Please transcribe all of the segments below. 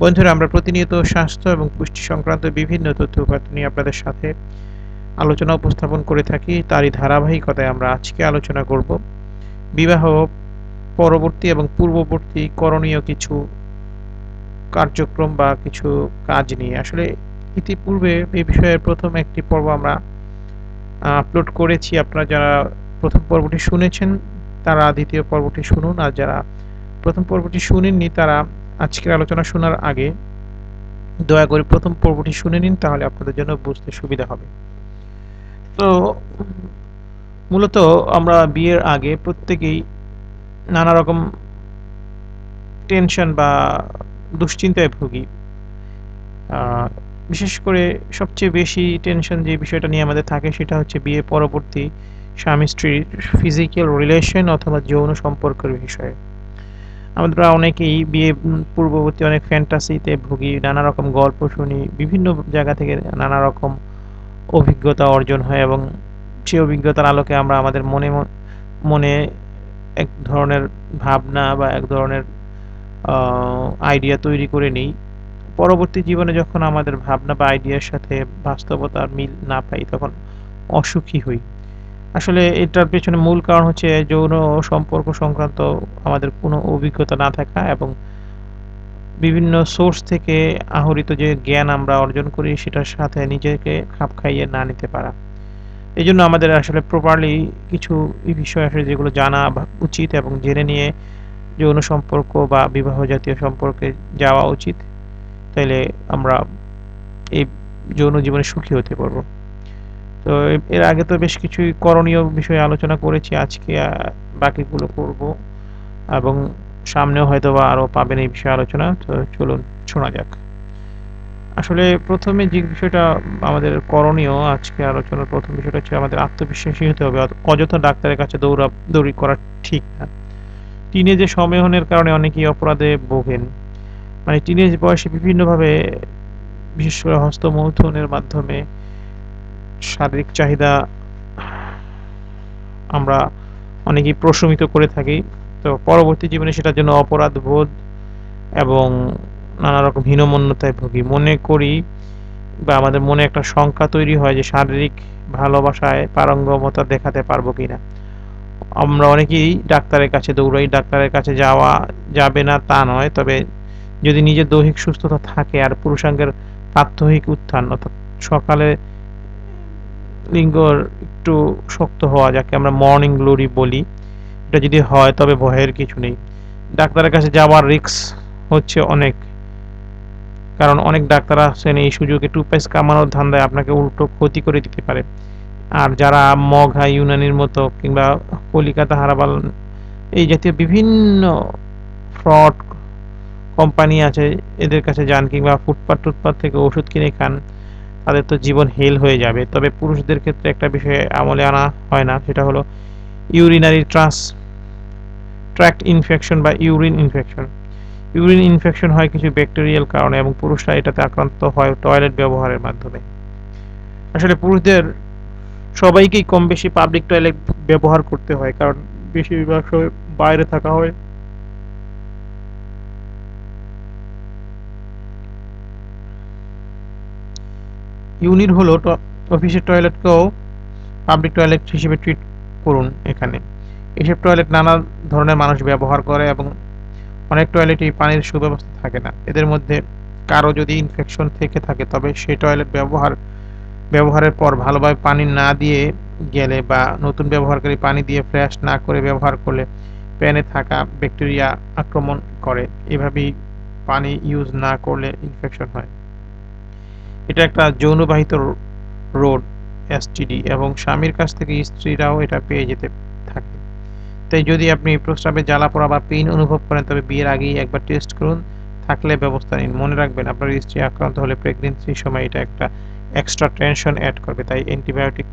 বন্ধুরা, আমরা প্রতিনিয়ত স্বাস্থ্য এবং পুষ্টি সংক্রান্ত বিভিন্ন তথ্য উপাত্ত নিয়ে আপনাদের সাথে আলোচনা উপস্থাপন করে থাকি। তারই ধারাবাহিকতায় আমরা আজকে আলোচনা করব। বিবাহ পরবর্তী এবং পূর্ববর্তী করণীয় কিছু কার্যক্রম বা কিছু কাজ নিয়ে। আসলে ইতিপূর্বে এই বিষয়ে প্রথম একটি পর্ব আমরা আপলোড করেছি। আপনারা যারা প্রথম পর্বটি শুনেছেন, তারা দ্বিতীয় পর্বটি শুনুন। আর যারা প্রথম পর্বটি শুনেননি, তারা আজকের আলোচনা শোনার আগে দয়া করে প্রথম পর্বটি শুনে নিন, তাহলে আপনাদের জন্য বুঝতে সুবিধা হবে। তো, মূলত আমরা বিয়ের আগে প্রত্যেকেই নানা রকম টেনশন বা দুশ্চিন্তায় ভুগি। বিশেষ করে সবচেয়ে বেশি টেনশন যে বিষয়টা নিয়ে আমাদের থাকে সেটা হচ্ছে বিয়ে পরবর্তী স্বামী স্ত্রীর ফিজিক্যাল রিলেশন অথবা যৌন সম্পর্কের বিষয়ে। আমরা অনেকেই বিয়ে পূর্ববর্তী অনেক ফ্যান্টাসিতে ভুগি নানা রকম গল্প শুনি, বিভিন্ন জায়গা থেকে নানা রকম অভিজ্ঞতা অর্জন হয় এবং সেই অভিজ্ঞতার আলোকে আমরা আমাদের মনে মনে এক ধরনের ভাবনা বা এক ধরনের আইডিয়া তৈরি করে নিই। পরবর্তী জীবনে যখন আমাদের ভাবনা বা আইডিয়ার সাথে বাস্তবতার মিল না পাই, তখন অসুখী হই। আসলে এটার পেছনে মূল কারণ হচ্ছে যৌন সম্পর্ক সংক্রান্ত আমাদের কোনো অভিজ্ঞতা না থাকা এবং বিভিন্ন সোর্স থেকে আহরিত যে জ্ঞান আমরা অর্জন করি, সেটার সাথে নিজেকে খাপ খাইয়ে না নিতে পারা। এই জন্য আমাদের আসলে প্রপারলি কিছু বিষয় আসলে যেগুলো জানা উচিত এবং জেনে নিয়ে যৌন সম্পর্ক বা বিবাহ জাতীয় সম্পর্কে যাওয়া উচিত। তাইলে আমরা এই যৌন জীবনে সুখী হতে পারব। তো এর আগে তো বেশ কিছুই করণীয় বিষয়ে আলোচনা করেছি, আজকে বাকিগুলো করব এবং সামনেও হয়তো বা আরও পাবেন এই বিষয়ে আলোচনা। তো চলুন, শোনা যাক। আসলে প্রথমে যে বিষয়টা আমাদের করণীয় আজকে আলোচনার প্রথম বিষয়টা হচ্ছে আমাদের আত্মবিশ্বাসী হতে হবে অযথা ডাক্তারের কাছে দৌড়া, দৌড়ি করা ঠিক না। টিনেজে সময়নের কারণে অনেকেই অপরাধে ভোগেন। মানে টিনেজ বয়সে বিভিন্নভাবে, বিশেষ করে হস্তমৈথুনের মাধ্যমে শারীরিক চাহিদা আমরা অনেকেই প্রশমিত করে থাকি। তো পরবর্তী জীবনে সেটার জন্য অপরাধ বোধ এবং নানা রকম হীনমন্যতায় ভুগি। মনে করি বা আমাদের মনে একটা শঙ্কা তৈরি হয় যে শারীরিক ভালোবাসায় পারঙ্গমতা দেখাতে পারব কিনা। আমরা অনেকেই ডাক্তারের কাছে দৌড়াই, ডাক্তারের কাছে যাওয়া যাবে না তা নয়, তবে যদি নিজের দৈহিক সুস্থতা থাকে আর পুরুষাঙ্গের প্রাত্যহিক উত্থান, অর্থাৎ সকালে লিঙ্গর একটু শক্ত হওয়া, যাকে আমরা মর্নিং গ্লোরি বলি, এটা যদি হয় তবে ভয়ের কিছু নেই। ডাক্তারের কাছে যাওয়ার রিক্স হচ্ছে অনেক। কারণ অনেক ডাক্তার আছেন, এই সুযোগে টু কামানোর ধান্দায় আপনাকে উল্টো ক্ষতি করে দিতে পারে। আর যারা মঘা ইউনানির মতো, কিংবা কলিকাতা, হারাবাল, এই জাতীয় বিভিন্ন ফ্রড কোম্পানি আছে, এদের কাছে যান, কিংবা ফুটপাথ টুটপাথ থেকে ওষুধ কিনে খান। তাদের তো জীবন হেল হয়ে যাবে। তবে পুরুষদের ক্ষেত্রে একটা বিষয়ে আমলে আনা হয় না, সেটা হলো ইউরিনারি ট্রান্স ট্র্যাক্ট ইনফেকশন বা ইউরিন ইনফেকশন ইউরিন ইনফেকশন হয় কিছু ব্যাকটেরিয়াল কারণে এবং পুরুষরা এটাতে আক্রান্ত হয় টয়লেট ব্যবহারের মাধ্যমে। আসলে পুরুষদের সবাইকেই কম বেশি পাবলিক টয়লেট ব্যবহার করতে হয়, কারণ বেশিরভাগ সময় বাইরে থাকা হয়। ইউনিট হলো অফিসের টয়লেটকেও পাবলিক টয়লেট হিসেবে ট্রিট করুন এখানে। এসব টয়লেট নানা ধরনের মানুষ ব্যবহার করে এবং অনেক টয়লেটেই পানির সুব্যবস্থা থাকে না। এদের মধ্যে কারও যদি ইনফেকশন থেকে থাকে, তবে সেই টয়লেট ব্যবহার, ব্যবহারের পর ভালোভাবে পানি না দিয়ে গেলে বা নতুন ব্যবহারকারী পানি দিয়ে ফ্রেশ না করে ব্যবহার করলে প্যানে থাকা ব্যাকটেরিয়া আক্রমণ করে। এভাবেই পানি ইউজ না করলে ইনফেকশন হয়। এটা একটা যৌনবাহিত রোড এসটিডি এবং স্বামীর কাছ থেকে স্ত্রীরাও এটা পেয়ে যেতে থাকে। তাই যদি আপনি প্রস্রাবে জ্বালা পোড়া বা পেইন অনুভব করেন, তবে বিয়ের আগেই একবার টেস্ট করুন, থাকলে ব্যবস্থা নিন। মনে রাখবেন, আপনার স্ত্রী আক্রান্ত হলে প্রেগনেন্সির সময় এটা একটা এক্সট্রা টেনশন অ্যাড করবে, তাই অ্যান্টিবায়োটিক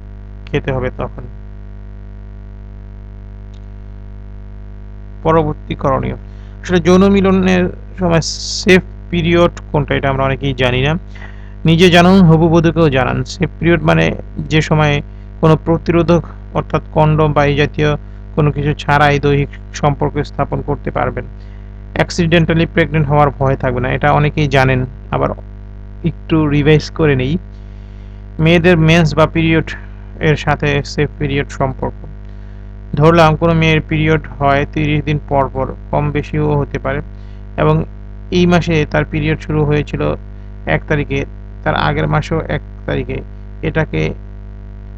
খেতে হবে তখন। পরবর্তী করণীয়। আসলে যৌন মিলনের সময় সেফ পিরিয়ড কোনটা, এটা আমরা অনেকেই জানি না। নিজে জানুন হবু বধূকেও জানান। সেফ পিরিয়ড মানে যে সময়ে কোনো প্রতিরোধক অর্থাৎ কন্ডম বা এই জাতীয় কোনো কিছু ছাড়াই দৈহিক সম্পর্ক স্থাপন করতে পারবেন। অ্যাক্সিডেন্টালি প্রেগনেন্ট হওয়ার ভয় থাকবে না, এটা অনেকেই জানেন, আবার একটু রিভাইজ করে নেই। মেয়েদের মেন্স বা পিরিয়ড এর সাথে সেফ পিরিয়ড সম্পর্ক। ধরলাম, কোনো মেয়ের পিরিয়ড হয় তিরিশ দিন পর পর, কম বেশিও হতে পারে। এবং এই মাসে তার পিরিয়ড শুরু হয়েছিল এক তারিখে তার আগের মাসেও এক তারিখে এটাকে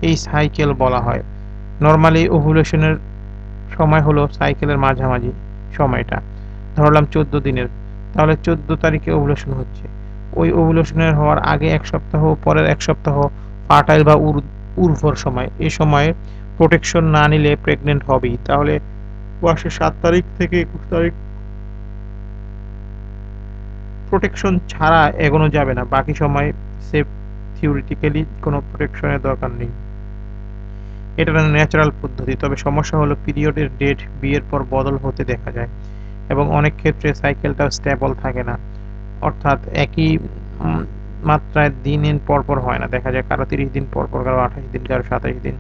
এই সাইকেল বলা হয়। নর্মালি ওভুলেশনের সময় হলো সাইকেলের মাঝামাঝি সময়টা। ধরলাম চোদ্দ দিনের। তাহলে চোদ্দ তারিখে ওভুলেশন হচ্ছে। ওই ওভুলেশনের হওয়ার আগে এক সপ্তাহ, পরের এক সপ্তাহ ফার্টাইল বা উর্বর সময়। এই সময়ে প্রোটেকশন না নিলে প্রেগনেন্ট হবেই। তাহলে মাসের সাত তারিখ থেকে একুশ তারিখ প্রোটেকশন ছাড়া এগোনো যাবে না। বাকি সময় সেফ থিওরিটিক্যালি কোনো প্রোটেকশনের দরকার নেই। এটা ন্যাচারাল পদ্ধতি, তবে সমস্যা হলো পিরিয়ডের ডেট বিয়ের পর বদল হতে দেখা যায় এবং অনেক ক্ষেত্রে সাইকেলটা স্টেবল থাকে না। অর্থাৎ একই মাত্রায় দিন পর পর হয় না। দেখা যায় কারও তিরিশ দিন পর পর, কারও আঠাশ দিন, কারও সাতাশ দিন।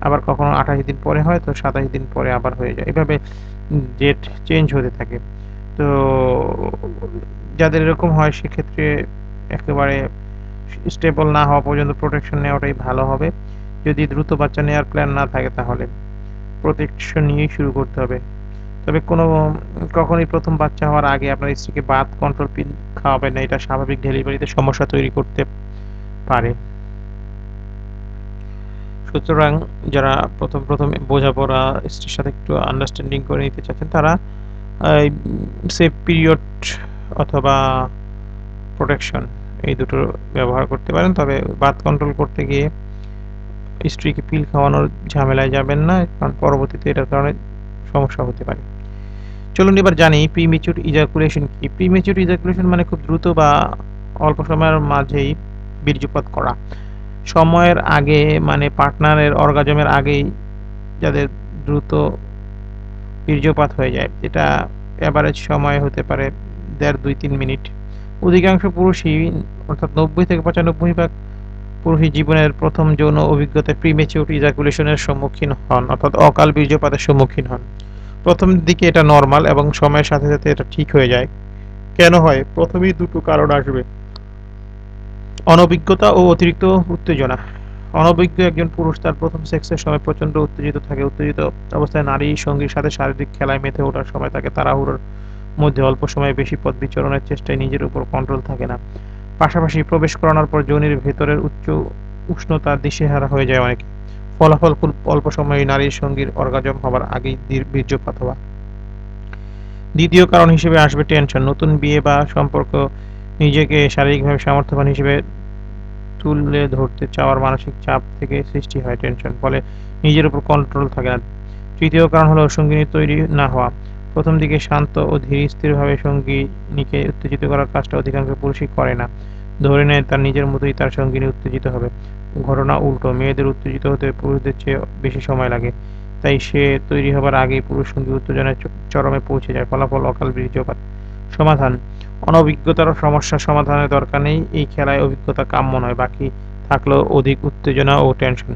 আবার কখনো আঠাশ দিন পরে হয়, তো সাতাশ দিন পরে আবার হয়ে যায়। এভাবে ডেট চেঞ্জ হতে থাকে। তো যাদের এরকম হয়, সেক্ষেত্রে একেবারে স্টেবল না হওয়া পর্যন্ত প্রোটেকশন নেওয়াটাই ভালো হবে। যদি দ্রুত বাচ্চা নেওয়ার প্ল্যান না থাকে, তাহলে প্রোটেকশন নিয়েই শুরু করতে হবে। তবে কোনো, কখনই প্রথম বাচ্চা হওয়ার আগে আপনার স্ত্রীকে বাথ কন্ট্রোল পিন খাওয়াবেন না, এটা স্বাভাবিক ডেলিভারিতে সমস্যা তৈরি করতে পারে। সুতরাং যারা প্রথম প্রথম বোঝাপড়া স্ত্রীর সাথে একটু আন্ডারস্ট্যান্ডিং করে নিতে চাচ্ছেন, তারা সেফ পিরিয়ড অথবা প্রোটেকশন এই দুটো ব্যবহার করতে পারেন। তবে বাত কন্ট্রোল করতে গিয়ে স্ত্রীকে পিল খাওয়ানোর ঝামেলায় যাবেন না, কারণ পরবর্তীতে এটার কারণে সমস্যা হতে পারে। চলুন এবার জানি প্রিমেচুর ইজাকুলেশন কি? প্রিমেচুর ইজাকুলেশন মানে খুব দ্রুত বা অল্প সময়ের মাঝেই বীর্যপাত করা। সময়ের আগে মানে পার্টনারের অর্গাজমের আগেই যাদের দ্রুত বীর্যপাত হয়ে যায় এটা অ্যাভারেজ সময় হতে পারে দেড়, দুই, তিন মিনিট। অধিকাংশ পুরুষই, অর্থাৎ নব্বই থেকে পঁচানব্বই ভাগ পুরুষই জীবনের প্রথম যৌন অভিজ্ঞতায় প্রিমেচিউর ইজাকুলেশনের সম্মুখীন হন, অর্থাৎ অকাল বীর্যপাতের সম্মুখীন হন। প্রথম দিকে এটা নর্মাল এবং সময়ের সাথে সাথে এটা ঠিক হয়ে যায়। কেন হয়? প্রথমেই দুটো কারণ আসবে। অনভিজ্ঞতা ও অতিরিক্ত উত্তেজনা। অনভিজ্ঞ একজন পুরুষ তার প্রথম সেক্সের সময় প্রচণ্ড উত্তেজিত থাকে। উত্তেজিত অবস্থায় নারী সঙ্গীর সাথে শারীরিক খেলায় মেতে ওঠার সময় তাকে তাড়াহুড়োর মধ্যে অল্প সময়ে বেশি পথ বিচরণের চেষ্টায় নিজের উপর কন্ট্রোল থাকে না। পাশাপাশি প্রবেশ করানোর পর যোনির ভেতরের উচ্চ উষ্ণতা দিশেহারা হয়ে যায় অনেকে। ফলাফল খুব অল্প সময়ে নারীর সঙ্গীর অর্গাজম হবার আগেই বীর্যপাত হওয়া। দ্বিতীয় কারণ হিসেবে আসবে টেনশন নতুন বিয়ে বা সম্পর্ক নিজেকে শারীরিকভাবে সামর্থ্যবান হিসেবে তুলে ধরতে চাওয়ার মানসিক চাপ থেকে সৃষ্টি হয় টেনশন ফলে নিজের উপর কন্ট্রোল থাকে না। তৃতীয় কারণ হলো সঙ্গিনী তৈরি না হওয়া। প্রথম দিকে শান্ত ও ধীর স্থিরভাবে সঙ্গিনীকে উত্তেজিত করার কাজটা অধিকাংশ পুরুষই করে না। ধরে নেয়, তার নিজের মতোই তার সঙ্গিনী উত্তেজিত হবে। ঘটনা উল্টো, মেয়েদের উত্তেজিত হতে পুরুষদের চেয়ে বেশি সময় লাগে। তাই সে তৈরি হবার আগেই পুরুষ সঙ্গী উত্তেজনায় চরমে পৌঁছে যায়। ফলাফল অকাল বীর্যপাত। সমাধান। অনভিজ্ঞতার সমস্যা সমাধানের দরকার নেই। এই খেলায় অভিজ্ঞতা কাম্য নয়। বাকি থাকল অধিক উত্তেজনা ও টেনশন।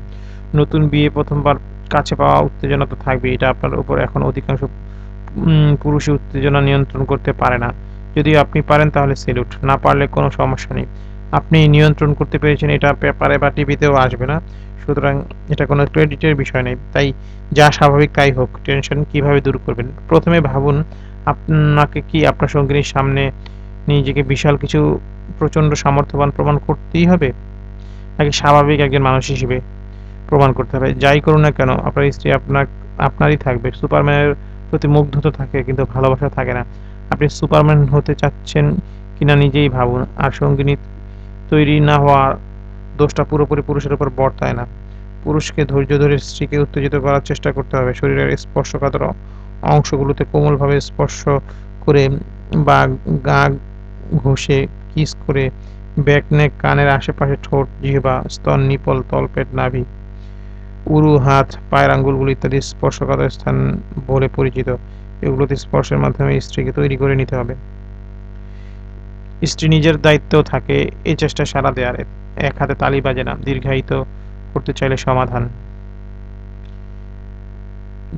নতুন বিয়ে প্রথমবার কাছে পাওয়া উত্তেজনা তো থাকবে এটা আপনার উপর এখন অধিকাংশ পুরুষই উত্তেজনা নিয়ন্ত্রণ করতে পারে না। যদি আপনি পারেন তাহলে সেলুট না পারলে কোনো সমস্যা নেই। আপনি নিয়ন্ত্রণ করতে পেরেছেন এটা পেপারে বা টিভিতেও আসবে না। সুতরাং এটা কোনো ক্রেডিটের বিষয় নেই। তাই যা স্বাভাবিক তাই হোক। টেনশন কীভাবে দূর করবেন? প্রথমে ভাবুন, আপনাকে কি আপনার সঙ্গিনীর সামনে নিজেকে বিশাল কিছু প্রচণ্ড সামর্থ্যবান প্রমাণ করতেই হবে? নাকি স্বাভাবিক একজন মানুষ হিসেবে প্রমাণ করতে হবে? যাই করুন না কেন, আপনার স্ত্রী আপনার আপনারই থাকবে। সুপারম্যানের প্রতি মুগ্ধতা থাকে, কিন্তু ভালোবাসা থাকে না। আপনি সুপারম্যান হতে চাচ্ছেন কিনা নিজেই ভাবুন। আর সঙ্গিনী তৈরি না হওয়ার দোষটা পুরোপুরি পুরুষের উপর বর্তায় না। পুরুষকে ধৈর্য ধরে স্ত্রীকে উত্তেজিত করার চেষ্টা করতে হবে। শরীরের স্পর্শকাতর অংশগুলোতে কোমলভাবে স্পর্শ করে বা গা ঘষে, কিস করে ব্যাক নেক কানের আশেপাশে ঠোঁট, জিহ্বা, স্তন, নিপল, তলপেট, নাভি উরু, হাত, পায়ের আঙ্গুলগুলো ইত্যাদি স্পর্শকাতর স্থান বলে পরিচিত। এগুলোতে স্পর্শের মাধ্যমে স্ত্রীকে তৈরি করে নিতে হবে। স্ত্রী নিজের দায়িত্বেও থাকে, এই চেষ্টা সারা দেয়ার এক হাতে তালি বাজে না, দীর্ঘায়িত করতে চাইলে সমাধান।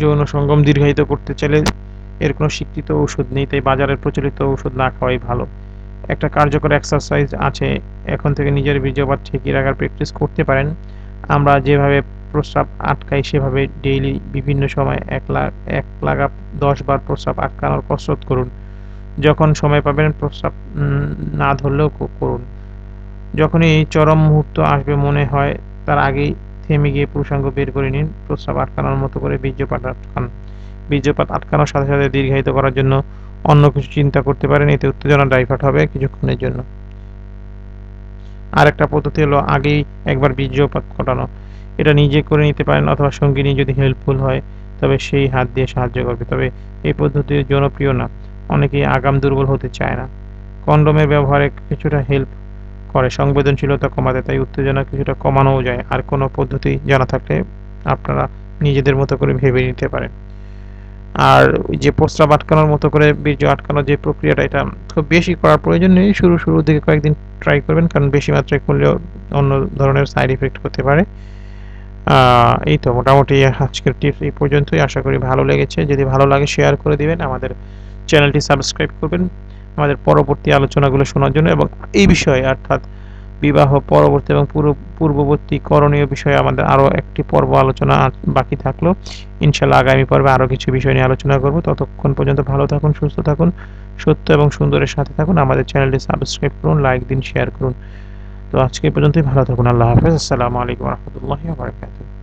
যৌন সঙ্গম দীর্ঘায়িত করতে চাইলে এর কোনো স্বীকৃত ওষুধ নেই, তাই বাজারের প্রচলিত ওষুধ না খাওয়াই ভালো। একটা কার্যকর এক্সারসাইজ আছে, এখন থেকে নিজের বীর্যপাত ঠেকিয়ে রাখার প্র্যাকটিস করতে পারেন। আমরা যেভাবে প্রস্রাব আটকাই সেভাবে ডেইলি বিভিন্ন সময় এক লাখ এক লাগা দশ বার প্রস্রাব আটকানোর কসরত করুন। যখন সময় পাবেন প্রস্রাব না ধরলেও করুন। যখনই এই চরম মুহূর্ত আসবে মনে হয়, তার আগেই থেমে গিয়ে পুরুষাঙ্গ বের করে নিন। প্রস্রাব আটকানোর মতো করে বীর্যপাত আটকান, বীর্যপাত আটকানোর সাথে সাথে দীর্ঘায়িত করার জন্য অন্য কিছু চিন্তা করতে পারেন। এতে উত্তেজনা ডাইভার্ট হবে কিছুক্ষণের জন্য। আরেকটা পদ্ধতি হলো আগেই একবার বীর্যপাত ঘটানো। এটা নিজে করে নিতে পারেন অথবা সঙ্গিনী যদি হেল্পফুল হয়, তবে সেই হাত দিয়ে সাহায্য করবে। তবে এই পদ্ধতি জনপ্রিয় না। অনেকেই আগাম দুর্বল হতে চায় না। কন্ডোমের ব্যবহারে কিছুটা হেল্প করে, সংবেদনশীলতা কমাতে, তাই উত্তেজনা কিছুটা কমানোও যায়। আর কোনো পদ্ধতি জানা থাকলে আপনারা নিজেদের মতো করে ভেবে নিতে পারেন। আর যে প্রস্রাব আটকানোর মতো করে বীর্য আটকানোর যে প্রক্রিয়াটা, এটা খুব বেশি করার প্রয়োজন নেই। শুরু, শুরুর দিকে কয়েকদিন ট্রাই করবেন, কারণ বেশি মাত্রায় করলেও অন্য ধরনের সাইড ইফেক্ট হতে পারে। এই তো মোটামুটি আজকের টিপস এই পর্যন্তই। আশা করি ভালো লেগেছে। যদি ভালো লাগে শেয়ার করে দিবেন। আমাদের চ্যানেলটি সাবস্ক্রাইব করবেন। আমাদের পরবর্তী আলোচনাগুলো শোনার জন্য এবং এই বিষয়ে অর্থাৎ বিবাহ পরবর্তী এবং পূর্ব- পূর্ববর্তী করণীয় বিষয়ে আমাদের আরও একটি পর্ব আলোচনা বাকি থাকল। ইনশাল্লাহ আগামী পর্বে আরও কিছু বিষয় নিয়ে আলোচনা করব। ততক্ষণ পর্যন্ত ভালো থাকুন, সুস্থ থাকুন, সত্য এবং সুন্দরের সাথে থাকুন। আমাদের চ্যানেলটি সাবস্ক্রাইব করুন লাইক দিন শেয়ার করুন। তো আজকে পর্যন্তই ভালো থাকুন আল্লাহ হাফেজ আসসালামু আলাইকুম রহমতুল্লাহ বারাকাতুহু।